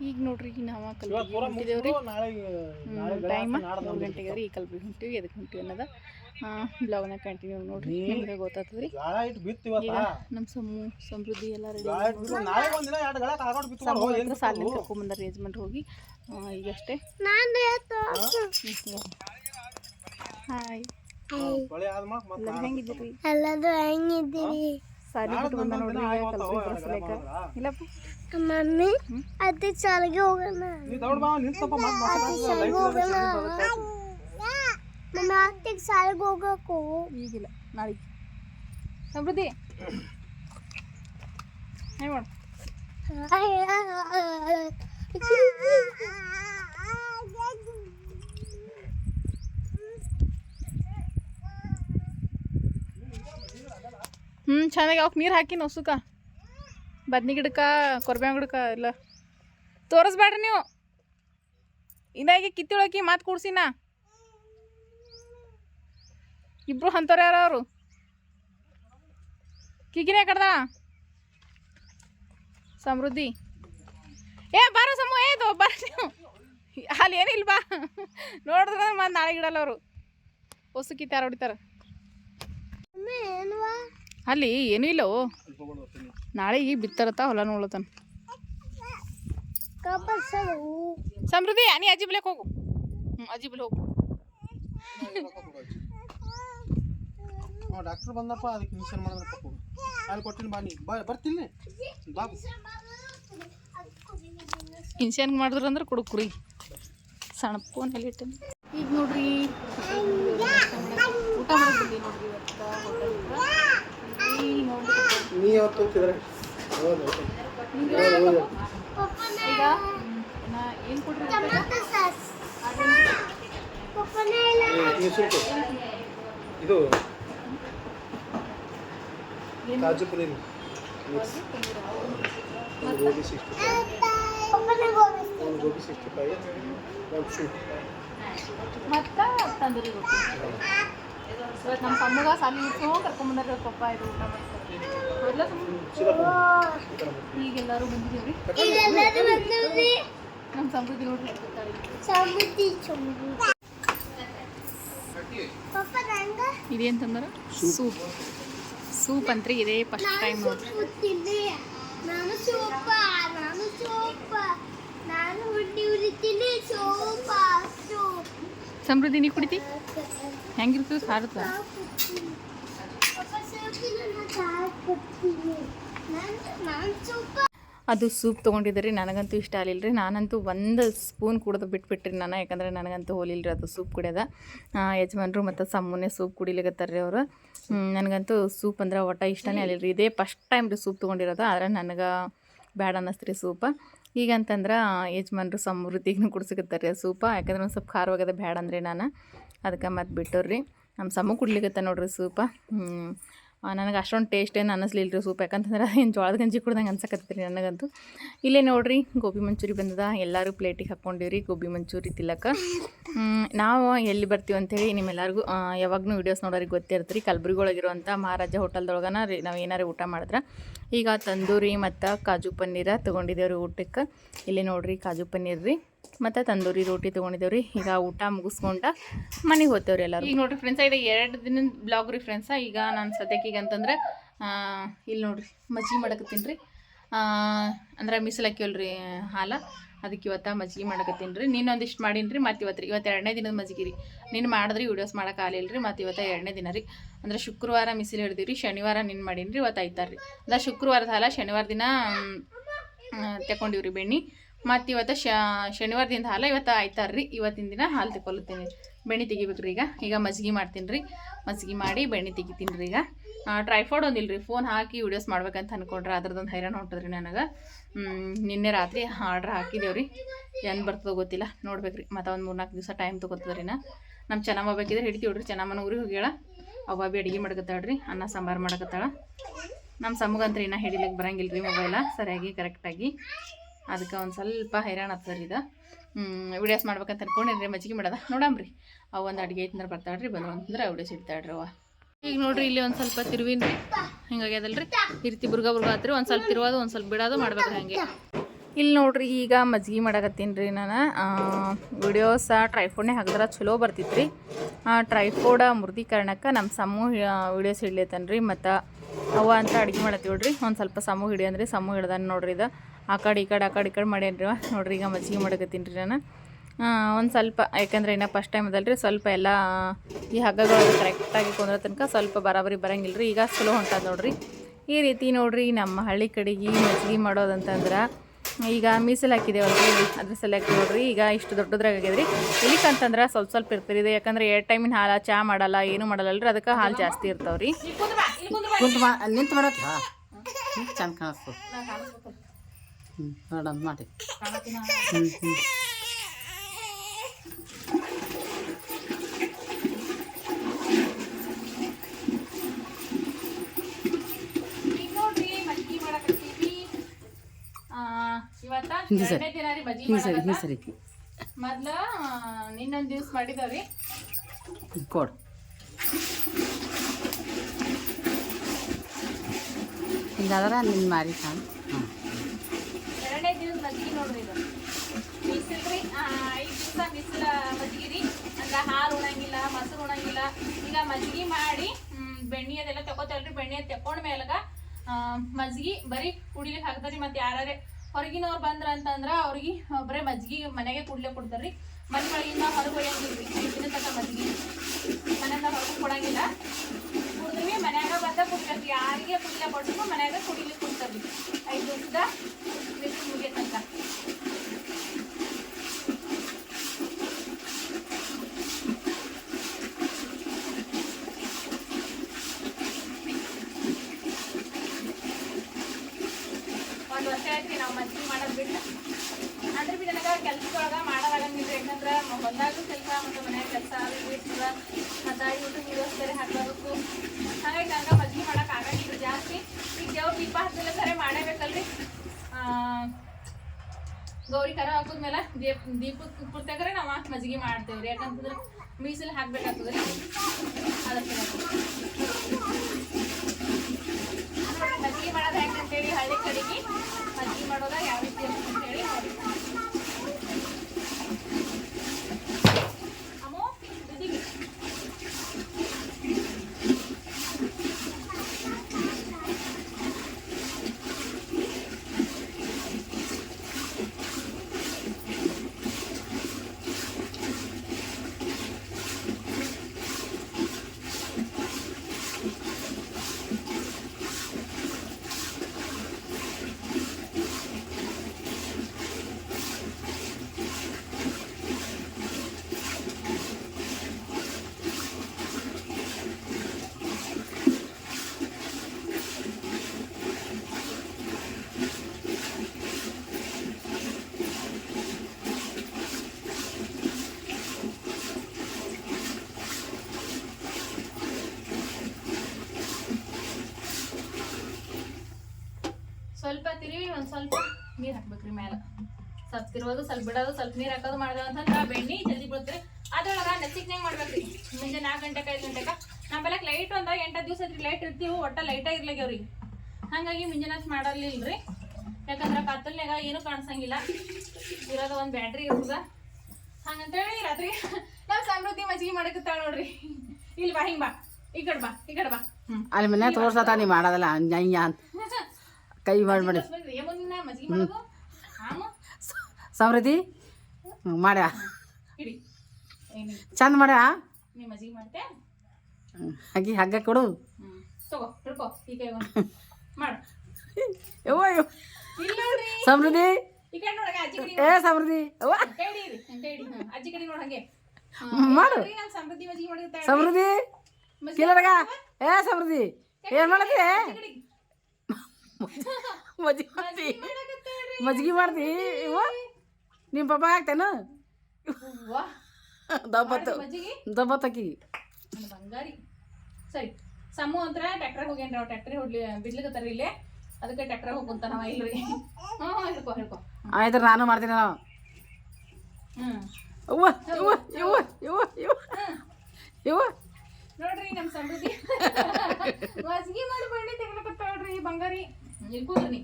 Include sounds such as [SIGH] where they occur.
ಈಗ ನೋಡ್ರಿ ಈಗ ನಾವು ನಾಳೆ ಟೈಮ್ ಮೂರು ಗಂಟೆಗೆ ರೀ ಈ ಕಲ್ಬುರ್ಗಿ ಹೊಂಟಿವಿ ಎದಕ್ಕೆ ಹೊಂಟಿವಿ ಅನ್ನೋದ. ಬ್ಲಾಗ್ನ ಕಂಟಿನ್ಯೂ ನೋಡ್ರಿ ನೀ- ನಿಮ್ಗೆ ಗೊತ್ತಾಗ್ತದ್ರಿ ಈಗ ನಮ್ಮ ಸಮೂ ಸಮೃದ್ಧಿ ಎಲ್ಲ ರೆಡಿ ಸಾಲ ಇಟ್ಟು ಅರೇಂಜ್ಮೆಂಟ್ ನಾಳೆ ಒಂದಿನ ಎರಡು ಗಾಳ ಹಾಕೊಂಡು ಬಿತ್ತು ಸಮೂ ಹೋಗಿ ಈಗ ಅಷ್ಟೇ. ಕರ್ಕೊಂಬಂದಾರ ಹಾಯ್ ಎಲ್ಲರೂ ಹೆಂಗಿದ್ದೀರಿ? ಸಾಲಿ ಬಿಟ್ಟು ಬಂದ ನೋಡ್ರಿ ಈಗ ಕಲ್ಬುರ್ಗಿ ಬಸ್ಸಲೇಕ ಇಲ್ಲಪ್ಪ. ಮಮ್ಮಿ ಅತ್ತೆ ಶಾಲೆಗೆ ಹೋಗೋಣ. ನೀ ದೌಡ್ ಬಾ ನಿಂತಪ್ಪ ಮತ್ತೆ ಶಾಲೆಗೆ ಹೋಗೋಣ. ಮಮ್ಮಿ ಅತ್ತೆಗೆ ಶಾಲೆಗೆ ಹೋಗಬೇಕು ಈಗಿಲ್ಲ ನಾಳೆಗೆ ಸಮೃದ್ಧಿ ಮಾಡು ಹ್ಞೂ ಚೆನ್ನಾಗಿ ಅವಕ್ಕೆ ನೀರು ಹಾಕಿ ನೊಸುಕ ಬದ್ನಿ ಗಿಡಕ್ಕೆ ಕೊರ್ಬೆ ಗಿಡಕ್ಕ ಎಲ್ಲ. ತೋರಿಸ್ಬೇಡ್ರಿ ನೀವು. ಇದಾಗಿ ಕಿತ್ತಿಳಕಿ ಮಾತು ಕೂಡ್ಸಿನ. ಇಬ್ರು ಅಂಥವ್ರು ಯಾರು ಅವರು? ಕಿಗಿನೇ ಕಡ್ದ ಸಮೃದ್ಧಿ. ಏ, ಬಾರ ಸಮೂ, ಏ ಬಾರ ನೀವು. ಅಲ್ಲಿ ಏನಿಲ್ಲ ಬಾ. ನೋಡಿದ್ರೆ ಮತ್ತೆ ನಾಳೆ ಗಿಡಲ್ಲ ಅವರು. ಹೊಸ ಕಿತ್ತಾರ ಹೊಡಿತಾರೆ ಅಲ್ಲಿ ಏನೂ ಇಲ್ಲ ಓ. ನಾಳೆ ಈಗ ಬಿತ್ತರತ್ತ ಹೊಲ ನೋಡ್ಲತ್ತಾನ ಸಮೃದ್ಧಿ ಅನಿ ಅಜ್ಜಿ ಬಿಲಕ್ಕೆ ಹೋಗು. ಹ್ಞೂ ಅಜ್ಜಿ ಬಿಲ್ ಹೋಗು. ಡಾಕ್ಟರ್ ಬಂದಪ್ಪ ಅದಕ್ಕೆ ಇಂಜೆಕ್ಷನ್ ಮಾಡಿದ್ರೆ ಕೊಡು. ಅಲ್ಲಿ ಕೊಟ್ಟಿನ ಬಾ ನೀ. ಬಾ ಬರ್ತಿಲ್ಲ ಬಾ ಇನ್ಶನ್ ಮಾಡಿದ್ರು ಅಂದ್ರೆ ಕೊಡು ಕುರಿ. ಸಣ್ಣ ಫೋನ್ ಎಲ್ಲಿ ಈಗ ನೋಡ್ರಿ. ಊಟ ಮಾಡಕ್ ನೋಡ್ರಿ ಇವತ್ತು ಹೋಟೆಲ್ ಈಗ ನೋಡ್ರಿ ನೀ ಯಾವತ್ತು ಹೋಗ್ತಿದ್ರೆ ಹೌದು ಈಗ ಏನು ಕೊಟ್ರಿ ಟೊಮೆಟೊ ಸಾಸ್ ಪಪ್ಪನೇ ಇಲ್ಲ ಈ ಹೋಗ್ತಿದ್ರೆ. ಇದು ಕಾಜು ಪನೀರ್ ಗೋಬಿ ಸಿಕ್ಸ್ಟಿ ಫೈವ್. ಒಂದು ಗೋಬಿ ಸಿಕ್ಸ್ಟಿ ಫೈವ್. ಒಂದು ಸೂಪ್ ಮತ್ತು ತಂದೂರಿ ಇವತ್ತು ನಮ್ಮ ತಮ್ಮಗ ಸಾಲಿ ಇಟ್ಕೊಂಡು ಕರ್ಕೊಂಬಂದಾರ ಪಪ್ಪ ಇದು ಊಟ ಮಾಡ್ತಾರೆ? ಈಗೆಲ್ಲರೂ ಬಂದಿದ್ದೀವಿ ನಮ್ಮ ಸಮೃದ್ಧಿ ನೋಡ್ರಿ. ಸಮೃದ್ಧಿ ಇದೇಂತಂದ್ರೆ ಸೂಪ್. ಸೂಪ್ ಅಂತ್ರಿ, ಇದೇ ಫಸ್ಟ್ ಟೈಮ್ ನಾನು ಸಮೃದ್ಧಿ ನೀ ಕುಡಿತಿ? ಹೆಂಗಿರ್ತದೆ ಸಾರು ಅದು ಸೂಪ್ ತೊಗೊಂಡಿದ್ರಿ ನನಗಂತೂ ಇಷ್ಟ ಆಗಲಿಲ್ಲ ರೀ. ನಾನಂತೂ ಒಂದು ಸ್ಪೂನ್ ಕುಡ್ದು ಬಿಟ್ಬಿಟ್ರಿ ನಾನು, ಯಾಕಂದರೆ ನನಗಂತೂ ಹೋಲಿಲ್ಲ ರೀ ಅದು ಸೂಪ್ ಕುಡಿಯೋದ. ಯಜಮಾನರು ಮತ್ತು ಸಮ್ಮನೆ ಸೂಪ್ ಕುಡಿಲಿಕತ್ತಾರ ರೀ ಅವರು. ನನಗಂತೂ ಸೂಪ್ ಅಂದ್ರೆ ಒಟ್ಟ ಇಷ್ಟನೇ ಆಗಲಿಲ್ಲ ರೀ. ಇದೇ ಫಸ್ಟ್ ಟೈಮ್ ರೀ ಸೂಪ್ ತೊಗೊಂಡಿರೋದು, ಆದರೆ ನನಗೆ ಬ್ಯಾಡ ಅನ್ನಿಸ್ತು ರೀ ಸೂಪ ಈಗಂತಂದ್ರೆ ಯಜಮಾನ್ರು ಸಮೃದ್ಧಿಗೂ ಕುಡ್ಸಿಕತ್ತಾರೆ ರೀ ಸೂಪ, ಯಾಕಂದ್ರೆ ಒಂದು ಸ್ವಲ್ಪ ಖಾರವಾಗದ ಬ್ಯಾಡ ಅಂದ್ರೆ ನಾನು. ಅದಕ್ಕೆ ಮತ್ತೆ ಬಿಟ್ಟವ್ರಿ ನಮ್ಮ ಸಮ ಕುಡ್ಲಿಕತ್ತ ನೋಡ್ರಿ ಸೂಪ. ನನಗೆ ಅಷ್ಟೊಂದು ಟೇಸ್ಟ್ ಏನು ಅನ್ನಿಸ್ಲಿಲ್ಲ ರೀ ಸೂಪ್. ಯಾಕಂತಂದ್ರೆ ಏನು ಜೋಳದ ಗಂಜಿ ಕುಡ್ದಂಗೆ ಅನ್ಸಕತ್ತೈತೆ ರೀ ನನಗಂತೂ. ಇಲ್ಲೇ ನೋಡ್ರಿ, ಗೋಬಿ ಮಂಚೂರಿ ಬಂದದ. ಎಲ್ಲರೂ ಪ್ಲೇಟಿಗೆ ಹಾಕ್ಕೊಂಡಿವ್ರಿ ಗೋಬಿ ಮಂಚೂರಿ ತಿಲ್ಲಕ ನಾವು ಎಲ್ಲಿ ಬರ್ತೀವಿ ಅಂತೇಳಿ ನಿಮ್ಮೆಲ್ಲರಿಗೂ ಯಾವಾಗೂ ವೀಡಿಯೋಸ್ ನೋಡೋರಿಗೆ ಗೊತ್ತಿರ್ತೀರಿ ರೀ. ಕಲ್ಬುರ್ಗಿ ಒಳಗಿರುವಂಥ ಮಹಾರಾಜ ಹೋಟೆಲ್ದೊಳಗನ ರೀ ನಾವು ಏನಾರು ಊಟ ಮಾಡಿದ್ರೆ. ಈಗ ತಂದೂರಿ ಮತ್ತು ಕಾಜು ಪನ್ನೀರ ತೊಗೊಂಡಿದ್ದೇವೆ ರೀ ಊಟಕ್ಕೆ. ಇಲ್ಲಿ ನೋಡ್ರಿ ಕಾಜು ಪನ್ನೀರ್ ರೀ. ಮತ್ತು ತಂದೂರಿ ರೋಟಿ ತೊಗೊಂಡಿದ್ದೇವೆ ರೀ ಈಗ ಊಟ ಮುಗಿಸ್ಕೊಂಡ ಮನೆಗೆ ಹೋಗ್ತೇವ್ರಿ ಎಲ್ಲರೂ. ಈಗ ನೋಡ್ರಿ ಫ್ರೆಂಡ್ಸ ಇದು ಎರಡು ದಿನದ ಬ್ಲಾಗ್ ರೀ ಫ್ರೆಂಡ್ಸ ಈಗ ನಾನು ಸದ್ಯಕ್ಕೆ ಈಗ ಅಂತಂದ್ರೆ ಇಲ್ಲಿ ನೋಡ್ರಿ, ಮಜ್ಜಿ ಮಾಡಕತ್ತೀನಿ ರೀ. ಅಂದ್ರೆ ಮಿಸಲಾಕಿವಲ್ರಿ ಹಾಲ. ಅದಕ್ಕೆ ಇವತ್ತು ಮಜ್ಜಿಗೆ ಮಾಡಕತ್ತೀನಿ ರೀ. ನೀನೊಂದಿಷ್ಟು ಮಾಡೀನಿ ರೀ, ಮತ್ತು ಇವತ್ತು ರೀ. ಇವತ್ತು ಎರಡನೇ ದಿನದ ಮಜ್ಜಿಗೆ ರೀ. ನೀನು ಮಾಡಿದ್ರಿ ವೀಡಿಯೋಸ್ ಮಾಡೋಕೆ ಆಗಲಿಲ್ಲ ರೀ, ಮತ್ತು ಇವತ್ತು ಎರಡನೇ ದಿನ ರೀ. ಅಂದ್ರೆ ಶುಕ್ರವಾರ ಮಿಸಿಲ್ ಹಿಡ್ದೀವಿ ರೀ ಶನಿವಾರ ನೀನು ಮಾಡೀನಿ ರೀ, ಇವತ್ತು ಐತಾರೆ ರೀ. ಅಂದ್ರೆ ಶುಕ್ರವಾರದ ಹಾಲ, ಶನಿವಾರ ದಿನ ತಗೊಂಡಿವ್ರಿ ಬೆಣ್ಣೆ. ಮತ್ತು ಇವತ್ತು ಶನಿವಾರದಿಂದ ಹಾಲು ಇವತ್ತು ಆಯ್ತಾರ ರೀ ಇವತ್ತಿನ ದಿನ ಹಾಲು ತಗೊಳ್ತೀನಿ ಬೆಣ್ಣೆ ತೆಗಿಬೇಕು ರೀ ಈಗ. ಈಗ ಮಜ್ಜಿಗೆ ಮಾಡ್ತೀನಿ ರೀ ಮಜ್ಜಿಗೆ ಮಾಡಿ ಬೆಣ್ಣೆ ತೆಗಿತೀನಿ ರೀ ಈಗ. ಟ್ರೈಫೋಡ್ ಒಂದಿಲ್ಲ ರೀ ಫೋನ್ ಹಾಕಿ ವೀಡಿಯೋಸ್ ಮಾಡ್ಬೇಕಂತ ಅಂದ್ಕೊಂಡ್ರೆ ಅದ್ರದ್ದೊಂದು ಹೈರಾಣ ಹೊಂಟದ್ರಿ ನನಗೆ. ನಿನ್ನೆ ರಾತ್ರಿ ಆರ್ಡ್ರ್ ಹಾಕಿದ್ದೇವೆ ರೀ ಏನು ಬರ್ತದೋ ಗೊತ್ತಿಲ್ಲ. ನೋಡ್ಬೇಕು ರೀ ಮತ್ತು ಒಂದು ಮೂರ್ನಾಲ್ಕು ದಿವಸ ಟೈಮ್ ತೊಗೊತದ ರೀ ನಾ ನಮ್ಮ ಚೆನ್ನಮ್ಮ ಬೇಕಿದ್ರೆ ಹಿಡಿತೀವಿ ನೋಡ್ರಿ ಚೆನ್ನಮ್ಮನ ಊರಿಗೆ ಹೋಗ್ಯಾಳ. ಅವ ಬಾಬಿ ಅಡುಗೆ ಮಾಡ್ಕತ್ತಾಳ್ರಿ. ಅನ್ನ ಸಾಂಬಾರು ಮಾಡಕತ್ತಾಳ. ನಮ್ಮ ಸಮ್ಮಗಂತ್ರ ಇನ್ನೂ ಹಿಡಿಲಿಕ್ಕೆ ಬರಂಗಿಲ್ಲ ರೀ ಮೊಬೈಲ ಸರಿಯಾಗಿ ಕರೆಕ್ಟಾಗಿ ಅದಕ್ಕೆ ಒಂದು ಸ್ವಲ್ಪ ಹೈರಾಣ ಆಗ್ತದೆ ಇದು. ವಿಡಿಯೋಸ್ ಮಾಡ್ಬೇಕಂತ ಅನ್ಕೊಂಡಿರಿ ಮಜ್ಜಿಗೆ ಮಾಡೋದ. ನೋಡಮ್ರಿ. ಅವು ಒಂದು ಅಡುಗೆ ಐತಂದ್ರೆ ಬರ್ತಾಳ್ರಿ ಬಂದು ಅಂತಂದ್ರೆ ವಿಡಿಯೋಸ್ ಇಡ್ತಾಳ್ರಿ ಅವ ಈಗ ನೋಡ್ರಿ, ಇಲ್ಲಿ ಒಂದು ಸ್ವಲ್ಪ ತಿರುವಿನ್ರಿ. ಹಿಂಗಾಗ್ಯದಲ್ರಿ ಈ ರೀತಿ ಬುರ್ಗ ಬುರ್ಗ ಆತ್ರಿ, ಒಂದು ಸ್ವಲ್ಪ ತಿರುವೋದು, ಒಂದು ಸ್ವಲ್ಪ ಬಿಡೋದು ಮಾಡ್ಬೇಕು ಹಂಗೆ. ಇಲ್ಲಿ ನೋಡ್ರಿ, ಈಗ ಮಜ್ಜಿಗೆ ಮಾಡಕತ್ತೀನಿ ರೀ ನಾನು ವಿಡಿಯೋಸ ಟ್ರೈಫೋಡ್ನೇ ಹಾಕಿದ್ರೆ ಚಲೋ ಬರ್ತಿತ್ತು ರೀ ಟ್ರೈಫೋಡ ಮುರ್ದಿ ಕಾರಣಕ್ಕೆ ನಮ್ಮ ಸಮೂಹ ವಿಡಿಯೋಸ್ ಹಿಡಿಯತ್ತನ್ರಿ ರೀ ಮತ್ತು ಅವ ಅಂತ ಅಡುಗೆ ಮಾಡತ್ತೀವಿ ನೋಡ್ರಿ ಒಂದು ಸ್ವಲ್ಪ ಸಮೂಹ ಹಿಡಿಯಂದ್ರಿ ಸಮೂಹ ಹಿಡ್ದಾನ ನೋಡ್ರಿ ಇದು. ಆ ಕಡೆ ಈ ಕಡೆ, ಆ ಕಡೆ ಈ ಕಡೆ ಮಾಡ್ಯಾನ್ರಿ. ನೋಡ್ರಿ, ಈಗ ಮಜ್ಜಿಗೆ ಮಾಡಕತ್ತೀನಿ ರೀ ನಾನು. ಒಂದು ಸ್ವಲ್ಪ, ಯಾಕಂದ್ರೆ ಇನ್ನೂ ಫಸ್ಟ್ ಟೈಮ್ ಅದಲ್ರಿ, ಸ್ವಲ್ಪ ಎಲ್ಲ ಈ ಹಗ್ಗಗಳು ಕರೆಕ್ಟಾಗಿ ಕುಂದ್ರ ತನಕ ಸ್ವಲ್ಪ ಬರಾಬರಿ ಬರಂಗಿಲ್ಲ ರೀ ಈಗ ಸ್ಲೋ ಹೊಂಟದ ನೋಡ್ರಿ. ಈ ರೀತಿ ನೋಡ್ರಿ, ನಮ್ಮ ಹಳ್ಳಿ ಕಡೆಗೆ ಮಜ್ಜಿಗೆ ಮಾಡೋದಂತಂದ್ರೆ, ಈಗ ಮೀಸಲು ಹಾಕಿದೇವಲ್ರಿ, ಅದ್ರ ಸಲಕ್ಕೆ ನೋಡ್ರಿ, ಈಗ ಇಷ್ಟು ದೊಡ್ಡದ್ರಾಗ ಆಗ್ಯದ್ರಿ. ಇಲ್ಲಿಕಂತಂದ್ರೆ ಸ್ವಲ್ಪ ಸ್ವಲ್ಪ ಇರ್ತೀರಿ ಇದು ಯಾಕಂದ್ರೆ ಎರಡು ಟೈಮಿನ ಹಾಲು, ಚಾ ಮಾಡಲ್ಲ, ಏನು ಮಾಡಲ್ಲಲ್ರಿ, ಅದಕ್ಕೆ ಹಾಲು ಜಾಸ್ತಿ ಇರ್ತಾವ್ರಿ. ನಿಂತು ಚಂದ ಕಾಣಿಸ್ತದೆ ಹ್ಞೂ ನೋಡೋಣ ಮಾಡಿ. ಹ್ಞೂ ಹ್ಞೂ ಹಿಂಗೆ ಸರಿ. ಹಿಂಗೆ ಹಿಂಗೆ ಮೊದ್ಲ ನಿನ್ನೊಂದು ದಿವ್ಸ ಮಾಡಿದವ್ರಿ ಕೊಡು. ಹಿಂಗಾದ್ರೆ ನಿನ್ನ ಮಾರಿ ಕಾಣ್ ಹಾಂ ಎರಡನೇ ಮಜ್ಜಿಗೆ ನೋಡ್ರಿ ಇದು. ಬಿಸಿಲ್ರಿ ಐದು ದಿವಸ ಬಿಸಿಲ ರೀ ಅಂದ್ರೆ ಹಾಲು ಉಣಂಗಿಲ್ಲ, ಮೊಸರು ಉಣಂಗಿಲ್ಲ. ಈಗ ಮಜ್ಜಿಗೆ ಮಾಡಿ ಬೆಣ್ಣೆ ಅದೆಲ್ಲ ತಗೋತೇವಲ್ರಿ. ಬೆಣ್ಣೆ ತಕೊಂಡ ಮೇಲಾಗ ಮಜ್ಜಿಗೆ ಬರೀ ಕುಡಿಲಿಕ್ಕೆ ಹಾಕ್ತಾರ್ರಿ ಮತ್ತೆ ಯಾರೇ ಹೊರಗಿನವ್ರು ಬಂದ್ರ ಅಂತಂದ್ರ ಅವ್ರಿಗೆ ಒಬ್ಬರೇ ಮಜ್ಜಿಗೆ ಮನೆಗೆ ಕುಡ್ಲೆ ಕೊಡ್ತಾರ್ರಿ. ಮನೆ ಒಳಗಿಂದ ಹೊರಗೆ ಹೊಯ್ಯಂಗಿಲ್ರಿ ಐದು ದಿನ ತನಕ ಮನೆಯಿಂದ ಹೊರಗೆ ಕೊಡಂಗಿಲ್ಲ. ಮನ್ಯಾಗ ಬಂದ ಕುಡಿಬೇಕು ಯಾರಿಗೆ ಕುಡಿಲ ಕೊಟ್ಟು ಮನ್ಯಾಗ ಕುಡಿಲಿಕ್ಕೆ ಕೊಡ್ತಾರ್ರಿ ಐದು ದಿವಸದ ಬಿಸಿಲು ಮುಗಿಯ ತನಕ ಒಂದು ವರ್ಷ ಆಯ್ತು, ನಾವು ಮಜ್ಜಿಗೆ ಮಾಡೋದು ಬಿಟ್ಟು. ಅಂದ್ರೆ ಬಿ ನನಗೆ ಕೆಲ್ಸದೊಳಗೆ ಮಾಡೋದಾಗಂಗಿಲ್ಲ ಯಾಕಂದ್ರೆ ಹೊಲ್ದಾಗೂ ಕೆಲಸ ಮತ್ತು ಮನ್ಯಾಗ ಕೆಲಸ ಇರ್ತದ ಮತ್ತು ಯೂಟ್ಯೂಬ್ ಹಾಕಬೇಕು ಬೇರೆ ಹಾಕೋಬೇಕು ಹಾಗಾಗಿ ನನಗೆ ಮಜ್ಜಿ ಮಾಡೋಕೆ ಆಗಂಗಿಲ್ಲ ಜಾಸ್ತಿ ಈಗ ದೇವ್ರ ದೀಪ ಹತ್ತಿಲ್ಲ ಸರಿ ಮಾಡೇಬೇಕಲ್ರಿ. ಗೌರಿ ಕರ ಹಾಕಿದ್ಮೇಲೆ ದೀಪ ದೀಪಕ್ಕೆ ಪುರ್ತಕರೆ ನಾವು ಮಜ್ಜಿಗೆ ಮಾಡ್ತೇವ್ರಿ. ಯಾಕಂತಂದ್ರೆ ಮೀಸಲು ಹಾಕ್ಬೇಕಾಗ್ತದ್ರಿ ಅದಕ್ಕೆ ನೋಡ್ರಿ ಮಜ್ಜಿಗೆ ಮಾಡೋದು ಅಂತೇಳಿ ಹಳ್ಳಿ ಕಡೆಗೆ ಮಜ್ಜಿಗೆ ಮಾಡೋದ ಯಾವ ಸ್ವಲ್ಪ ತಿರುವಿ, ಒಂದು ಸ್ವಲ್ಪ ನೀರು ಹಾಕ್ಬೇಕ್ರಿ ಮೇಲೆ ಸ್ವಲ್ಪ ತಿರುವುದು, ಸ್ವಲ್ಪ ಬಿಡೋದು, ಸ್ವಲ್ಪ ನೀರು ಹಾಕೋದು ಮಾಡ್ದೇವು ಅಂತಂದ್ರೆ ಬೆಣ್ಣೆ ಜಲ್ದಿ ಬಿಡುತ್ತೆ ಅದ್ರೊಳಗೆ ನೆಚ್ಚಿಗೆ ಮಾಡ್ಬೇಕ್ರಿ. ಮುಂಜಾನೆ ನಾಲ್ಕು ಗಂಟೆಗೆ ಐದು ಗಂಟೆಗೆ ನಮ್ಮಲ್ಲಿ ಲೈಟ್ ಒಂದು ಎಂಟು ದಿವಸ ಐತ್ರಿ. ಲೈಟ್ ಇರ್ತೀವಿ, ಒಟ್ಟ ಲೈಟಾಗಿ ಅವ್ರಿಗೆ. ಹಾಗಾಗಿ ಮುಂಜಾನೆ ಮಾಡಲಿಲ್ರಿ ಯಾಕಂದ್ರೆ ಕತ್ತಲ್ನಾಗ ಏನೂ ಕಾಣಿಸಂಗಿಲ್ಲ. ಇರೋದು ಒಂದು ಬ್ಯಾಟ್ರಿ ಇರ್ತದ ಹಂಗಂತೇಳಿ ರಾತ್ರಿ ನಾವು ಸಮೃದ್ಧಿ ಮಜ್ಜಿಗೆ ಮಾಡಕತ್ತಾಳ ನೋಡ್ರಿ. ಇಲ್ಲಿ ಬಾ, ಹಿಂಗೆ ಬಾ. ಈ ಕಡೆ ಬಾ, ಈ ಕಡೆ ಬಾ. ಅಲ್ಲಿ ಮನೆ ತೋರ್ಸತ್ತ ನೀ ಮಾಡೋದಲ್ಲ ಅಂತ. ಕೈ ಮಾಡಿ ಮಾಡಿ. ಏಮಂದಿನ ಮಜ್ಜಿಗೆ ಮಾಡೋದು? ಆಮ ಸಮೃದ್ಧಿ ಹ್ಞೂ ಮಾಡ್ಯಾ ಇಡಿ. ಚಂದ ಮಾಡ್ಯಾ ಮಾಡ್ತೆ? ಹಾಗೆ ಹಗ್ಗ ಕೊಡು. [LAUGHS] ಸಮೃದ್ಧಿ. ಏ ಸಮೃದ್ಧಿ ಮಾಡು. ಸಮೃದ್ಧಿ ಕಿಲರಗ. ಏ ಸಮೃದ್ಧಿ. ಏನು ಮಾಡತ್ತಿ? ಮಜ್ಜಿಗೆ ಮಾಡ್ತಿ. ಮಜ್ಜಿಗೆ ಮಾಡ್ತಿ. ಇವ ನಿಮ್ಮ ಪಪ್ಪ ಹಾಕ್ತೇನು? ದಬ್ಬತ್ತು ಮಜ್ಜಿಗೆ? ದಬ್ಬತ್ತಕ್ಕಿ ಬಂಗಾರಿ. ಸರಿ ಸಮ್ಮು ಅಂತ ಟ್ರ್ಯಾಕ್ಟರ್ ಹೋಗ್ಯಾನ ನಾವು ಟ್ರ್ಯಾಕ್ಟರ್ ಹೊಡ್ಲಿ ಬಿಡ್ಲಿಕತ್ತಾರ ಇಲ್ಲೇ. ಅದಕ್ಕೆ ಟ್ರ್ಯಾಕ್ಟರ್ ಹೋಗ್ಕೊಂತ ನಾವು ಇಲ್ರಿ. ಹ್ಞೂ ಹೇಳ್ಕೊ ಹೇಳ್ಕೊ ಆಯ್ತು ನಾನು ಮಾಡ್ತೀನಿ ನಾವು. ಅವ್ವ ಇವ ಇವ ಇವ ಇವ ಇವ ನೋಡ್ರಿ ನಮ್ಮ ಸಮೃದ್ಧಿ. ಮಜ್ಗಿ ಮಾಡಿ ಬಂಡಿ ತೆಗ್ಲಕತ್ತಾಳ್ರಿ ಬಂಗಾರಿ. ಇಲ್ಲಿ ಕೂದ್ರಿ ನೀ